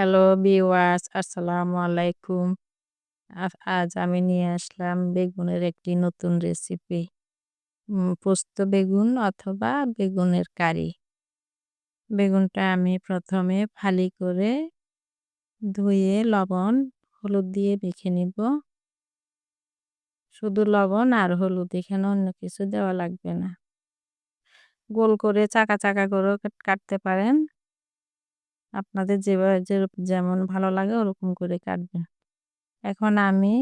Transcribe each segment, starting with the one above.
Hello viewers আসসালামু আলাইকুম। আজ আমি নিয়ে আসলাম বেগুনের একটি নতুন রেসিপি। পোস্ত বেগুন অথবা বেগুনের কারি। বেগুনটা আমি প্রথমে ফালি করে ধুয়ে লবণ হলুদ দিয়ে মেখে নিব। শুধু লবণ আর হলুদ এখানে অন্য কিছু দেওয়া লাগবে না। গোল করে চাকা, চাকা করেও কাটতে পারেন। আপনাদের যেভাবে যেমন ভালো লাগে ওরকম করে কাটবেন। এখন আমি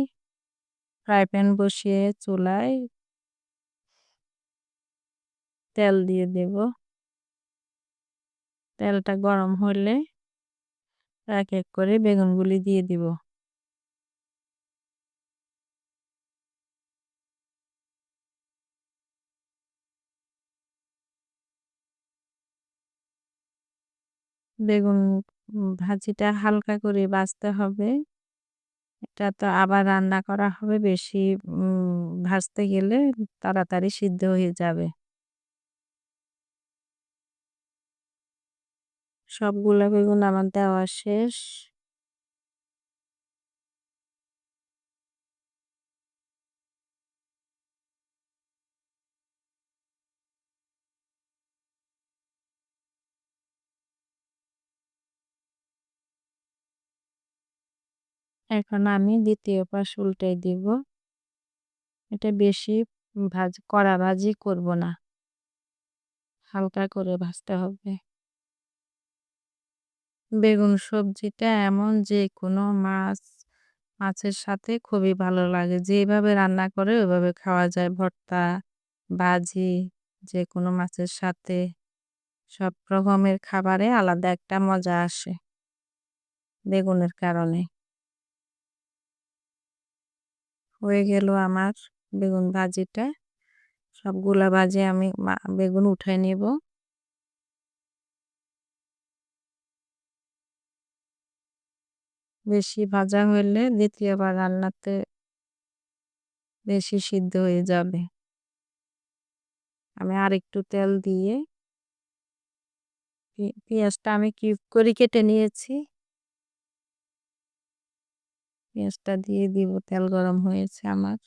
ফ্রাই প্যান বসিয়ে চুলায় তেল দিয়ে দেব। তেলটা গরম হলে এক এক করে বেগুনগুলি দিয়ে দিব। বেগুন ভাজিটা হালকা করে ভাজতে হবে। এটা তো আবার রান্না করা হবে বেশি ভাজতে গেলে তাড়াতাড়ি সিদ্ধ হয়ে যাবে। সবগুলা বেগুন আমার দেওয়া শেষ। এখন আমি দ্বিতীয় পাশ উল্টাই দিব। এটা বেশি ভাজ কড়া ভাজি করব না। হালকা করে ভাজতে হবে। বেগুন সবজিটা এমন যে কোনো মাছ মাছের সাথে খুবই ভালো লাগে। যেভাবে রান্না করে ওইভাবে খাওয়া যায়। ভর্তা, ভাজি যে কোনো মাছের সাথে সব রকমের খাবারে আলাদা একটা মজা আসে। বেগুনের কারণে। হয়ে গেল আমার বেগুন ভাজিটা। সবগুলা ভাজি আমি বেগুন উঠায় নিব। বেশি ভাজা হইলে দ্বিতীয়বার রান্নাতে বেশি সিদ্ধ হয়ে যাবে। আমি আর একটু তেল দিয়ে পেঁয়াজটা আমি কিউব করে কেটে নিয়েছি। পেঁয়াজটা দিয়ে দিব তেল গরম হয়েছে আমার।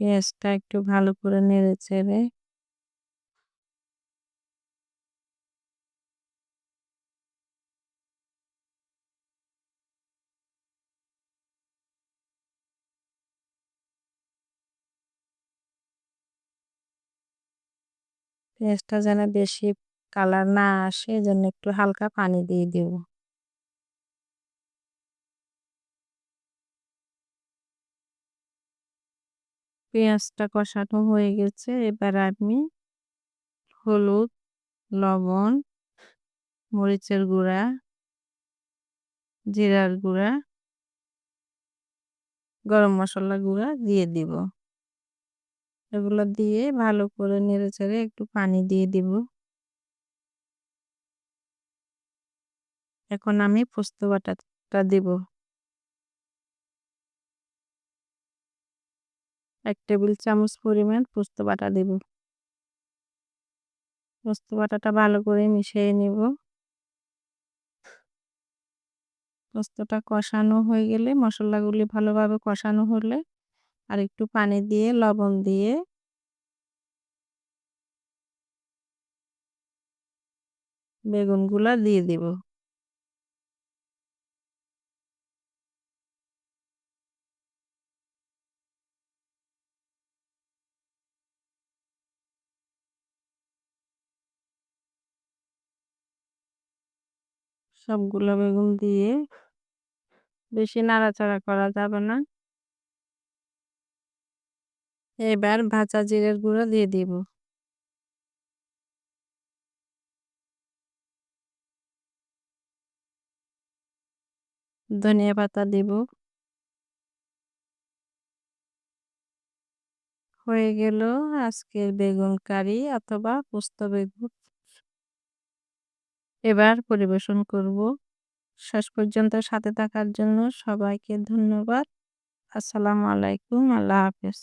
পেঁয়াজটা একটু ভালো করে নেড়ে চেড়ে পেঁয়াজটা যেন বেশি কালার না আসে, এজন্য একটু হালকা পানি দিয়ে দেব। পেঁয়াজটা কষানো হয়ে গেছে, এবার আমি হলুদ, লবণ, মরিচের গুঁড়া, জিরার গুঁড়া, গরম মশলা গুঁড়া দিয়ে দিব। এগুলো দিয়ে ভালো করে নেড়ে চেড়ে একটু পানি দিয়ে দিব। এখন আমি পোস্ত বাটাটা দেব। এক টেবিল চামচ পরিমাণ পোস্ত বাটা দেব। পোস্ত বাটাটা ভালো করে মিশিয়ে নেব। পোস্তটা কষানো হয়ে গেলে মশলাগুলি ভালোভাবে কষানো হলে আর একটু পানি দিয়ে, লবণ দিয়ে বেগুনগুলা দিয়ে দিব। সবগুলো বেগুন দিয়ে বেশি নাড়াচাড়া করা যাবে না। এবার ভাজা জিরের গুঁড়ো দিয়ে দিব। ধনিয়া পাতা দিব। হয়ে গেল আজকের বেগুন কারি অথবা পোস্ত বেগুন। এবার পরিবেশন করব। শেষ পর্যন্ত সাথে থাকার জন্য সবাইকে ধন্যবাদ। আসসালামু আলাইকুম, আল্লাহ হাফেজ।